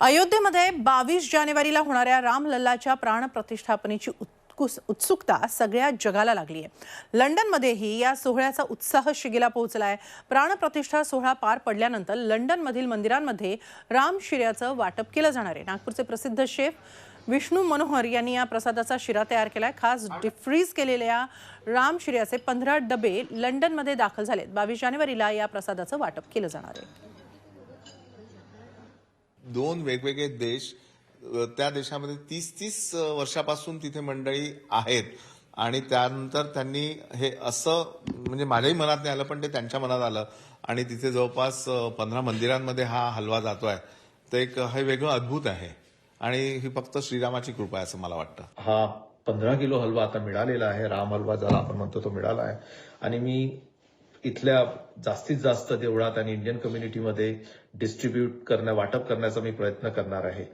अयोध्येमध्ये बावीस जानेवारीला होणाऱ्या रामलल्लाच्या प्राण प्रतिष्ठापनेची उत्कुस उत्सुकता सगळ्या जगाला लागली आहे. लंडनमध्येही या सोहळ्याचा उत्साह शिगेला पोहोचला आहे प्राणप्रतिष्ठा सोहळा पार पडल्यानंतर लंडनमधील मंदिरांमध्ये राम शिऱ्याचं वाटप केलं जाणार आहे. नागपूरचे प्रसिद्ध शेफ विष्णू मनोहर यांनी या प्रसादाचा शिरा तयार केला आहे खास डिफ्रीज केलेल्या राम शिऱ्याचे पंधरा डबे लंडनमध्ये दाखल झालेत. बावीस जानेवारीला या प्रसादाचं वाटप केलं जाणार आहे. दोन वेगवेगळे देश त्या देशामध्ये तीस तीस वर्षापासून तिथे मंडळी आहेत. आणि त्यानंतर त्यांनी हे असं म्हणजे माझ्याही मनात नाही आलं पण ते त्यांच्या मनात आलं. आणि तिथे जवळपास पंधरा मंदिरांमध्ये हा हलवा जातो आहे तर एक हे वेगळं अद्भुत आहे. आणि ही फक्त श्रीरामाची कृपा आहे असं मला वाटतं. हा पंधरा किलो हलवा आता मिळालेला आहे. राम हलवा ज्याला आपण म्हणतो तो मिळाला आहे. आणि मी इथल्या जास्तीत जास्त देवळात आणि इंडियन कम्युनिटीमध्ये डिस्ट्रीब्यूट करण्या वाटप करण्याचा मी प्रयत्न करणार आहे.